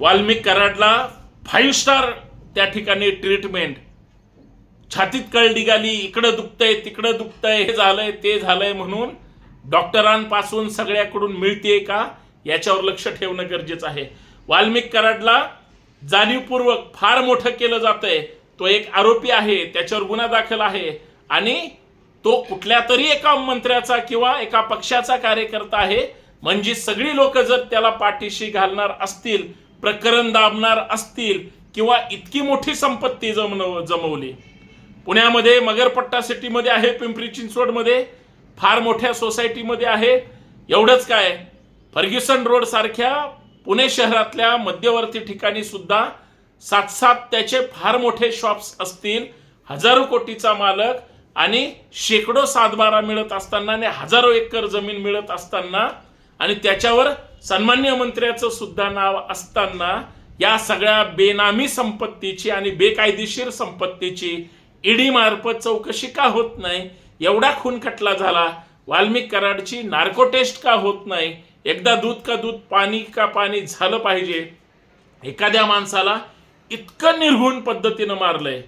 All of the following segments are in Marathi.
वाल्मिक कराडला फाईव्ह स्टार त्या ठिकाणी ट्रीटमेंट छातीत कळ निघाली इकडं दुखतंय तिकडं दुखतंय हे झालंय ते झालंय म्हणून डॉक्टरांपासून सगळ्याकडून मिळतेय का? याच्यावर लक्ष ठेवणं गरजेचं आहे. वाल्मिक कराडला जाणीवपूर्वक फार मोठं केलं जातंय. तो एक आरोपी आहे त्याच्यावर गुन्हा दाखल आहे आणि तो कुठल्या तरी एका मंत्र्याचा किंवा एका पक्षाचा कार्यकर्ता आहे. म्हणजे सगळी लोक जर त्याला पाठीशी घालणार असतील प्रकरण दाबणार असतील किंवा इतकी मोठी संपत्ती जमव जमवली. पुण्यामध्ये मगरपट्टा सिटीमध्ये आहे पिंपरी चिंचवडमध्ये फार मोठ्या सोसायटीमध्ये आहे. एवढंच काय फर्ग्युसन रोड सारख्या पुणे शहरातल्या मध्यवर्ती ठिकाणी सुद्धा सात सात त्याचे फार मोठे शॉप्स असतील हजारो कोटीचा मालक आणि शेकडो सातबारा मिळत असताना आणि हजारो एकर जमीन मिळत असताना आणि त्याच्यावर सन्मान्य मंत्र्याचं सुद्धा नाव असताना या सगळ्या बेनामी संपत्तीची आणि बेकायदेशीर संपत्तीची ईडी मार्फत चौकशी का होत नाही? एवढा खून खटला झाला. वाल्मिक कराडची नार्को टेस्ट का होत नाही? एकदा दूध का दूध पाणी का पाणी झालं पाहिजे? एखाद्या माणसाला इतकं निर्घुण पद्धतीनं मारलंय.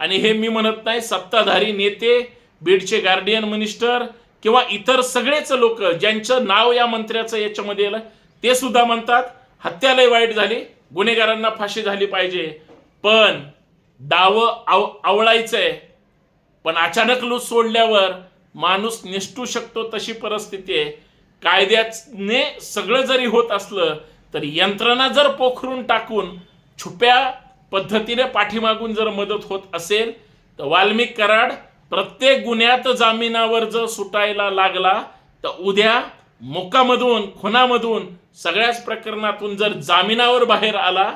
आणि हे मी म्हणत नाही सत्ताधारी नेते बीडचे गार्डियन मिनिस्टर किंवा इतर सगळेच लोक ज्यांचं नाव या मंत्र्याचं याच्यामध्ये आलं ते सुद्धा म्हणतात हत्या लय वाईट झाली गुन्हेगारांना फाशी झाली पाहिजे. पण डाव आव आवळायचंय. पण अचानक लूज सोडल्यावर माणूस निष्ठू शकतो तशी परिस्थिती आहे. कायद्याने सगळं जरी होत असलं तरी यंत्रणा जर पोखरून टाकून छुप्या पद्धतीने पाठीमागून जर मदत होत असेल तर वाल्मिक कराड प्रत्येक गुन्ह्यात जामिनावर जर सुटायला लागला तर उद्या मोकामधून खुनामधून सगळ्याच प्रकरणातून जर जामिनावर बाहेर आला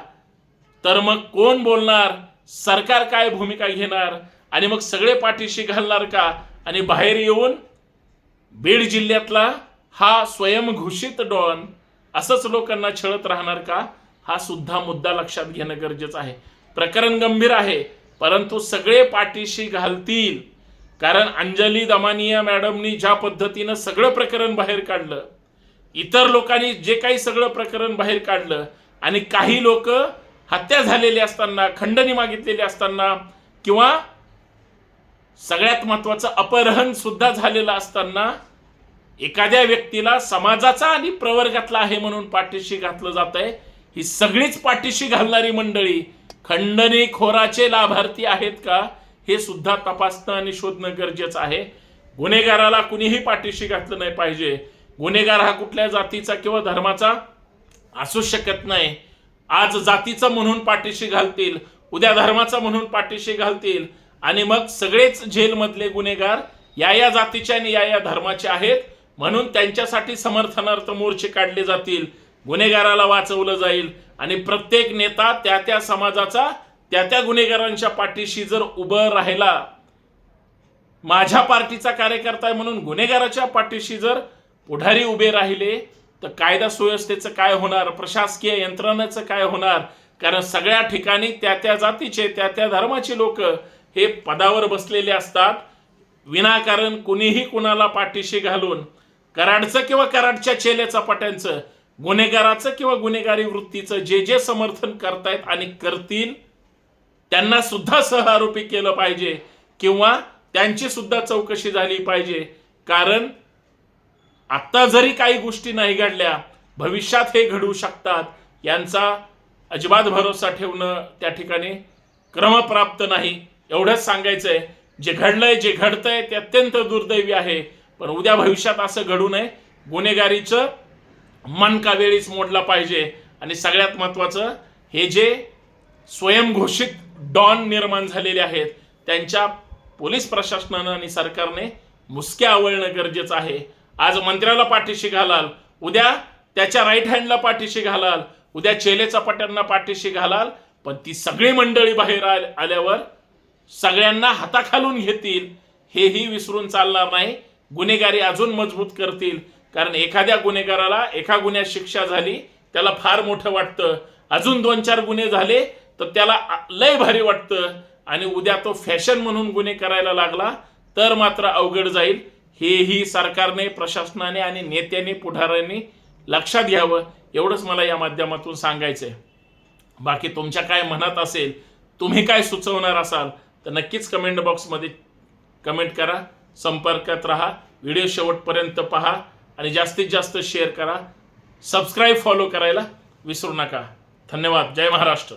तर मग कोण बोलणार? सरकार काय भूमिका घेणार? आणि मग सगळे पाठीशी घालणार का? आणि बाहेर येऊन बीड जिल्ह्यातला हा स्वयंघोषित डॉन असंच लोकांना छळत राहणार का? हा सुद्धा मुद्दा लक्षात घेणं गरजेचं आहे. प्रकरण गंभीर आहे परंतु सगळे पाठीशी घालतील. कारण अंजली दमानिया मॅडमनी ज्या पद्धतीनं सगळं प्रकरण बाहेर काढलं इतर लोकांनी जे काही सगळं प्रकरण बाहेर काढलं आणि काही लोक हत्या झालेली असताना खंडणी मागितलेली असताना किंवा सगळ्यात महत्वाचं अपहरण सुद्धा झालेलं असताना एखाद्या व्यक्तीला समाजाचा आणि प्रवर्गातला आहे म्हणून पाठीशी घातलं जात आहे ही सगळीच पाठीशी घालणारी मंडळी खंडणी खोराचे लाभार्थी आहेत का? हे सुद्धा तपासणं आणि शोधणं गरजेचं आहे. गुन्हेगाराला कुणीही पाठीशी घातलं नाही पाहिजे. गुन्हेगार हा कुठल्या जातीचा किंवा धर्माचा असू शकत नाही. आज जातीचा म्हणून पाठीशी घालतील उद्या धर्माचा म्हणून पाठीशी घालतील. आणि मग सगळेच जेलमधले गुन्हेगार या या जातीचे आणि या या धर्माचे आहेत. म्हणून त्यांच्यासाठी समर्थनार्थ मोर्चे काढले जातील. गुन्हेगाराला वाचवलं जाईल. आणि प्रत्येक नेता त्या त्या समाजाचा त्या त्या गुन्हेगारांच्या पाठीशी जर उभं राहिला माझ्या पार्टीचा कार्यकर्ता आहे म्हणून गुन्हेगाराच्या पाठीशी जर पुढारी उभे राहिले तर कायदा सुव्यवस्थेचं काय होणार प्रशासकीय यंत्रणेचं काय होणार? कारण सगळ्या ठिकाणी त्या त्या जातीचे त्या त्या धर्माचे लोक हे पदावर बसलेले असतात. विनाकारण कुणीही कुणाला पाठीशी घालून कराडचं किंवा कराडच्या चेल्या पाट्यांचं गुन्हेगाराचं किंवा गुन्हेगारी वृत्तीचं जे जे समर्थन करतायत आणि करतील त्यांना सुद्धा सहआरोपी केलं पाहिजे किंवा त्यांची सुद्धा चौकशी झाली पाहिजे. कारण आत्ता जरी काही गोष्टी नाही घडल्या भविष्यात हे घडू शकतात यांचा अजिबात भरोसा ठेवणं त्या ठिकाणी क्रमप्राप्त नाही. एवढंच सांगायचंय जे घडलंय जे घडतंय ते अत्यंत दुर्दैवी आहे. पण उद्या भविष्यात असं घडू नये. गुन्हेगारीचं मन का वेळीच मोडला पाहिजे. आणि सगळ्यात महत्त्वाचं हे जे स्वयंघोषित डॉन निर्माण झालेले आहेत. त्यांच्या पोलीस प्रशासनानं आणि सरकारने मुसक्या आवळणं गरजेचं आहे. आज मंत्र्याला पाठीशी घालाल उद्या त्याच्या राईट हँडला पाठीशी घालाल उद्या चेले चपाट्यांना पाठीशी घालाल पण ती सगळी मंडळी बाहेर आल्यावर सगळ्यांना हाताखालून घेतील हेही विसरून चालणार नाही. गुन्हेगारी अजून मजबूत करतील कारण एखाद्या गुन्हेगाराला एका गुन्ह्यात शिक्षा झाली त्याला फार मोठं वाटतं. अजून दोन चार गुन्हे झाले तर त्याला लय भारी वाटतं. आणि उद्या तो फॅशन म्हणून गुन्हे करायला लागला तर मात्र अवघड जाईल. हेही सरकारने प्रशासनाने आणि नेत्यांनी पुढाऱ्यांनी लक्षात घ्यावं. एवढंच मला या माध्यमातून सांगायचं आहे बाकी तुमच्या काय मनात असेल तुम्ही काय सुचवणार असाल तर नक्कीच कमेंट बॉक्समध्ये कमेंट करा संपर्कात राहा व्हिडिओ शेवटपर्यंत पहा आणि जास्तीत जास्त शेअर करा. सबस्क्राईब फॉलो करायला विसरू नका. धन्यवाद. जय महाराष्ट्र.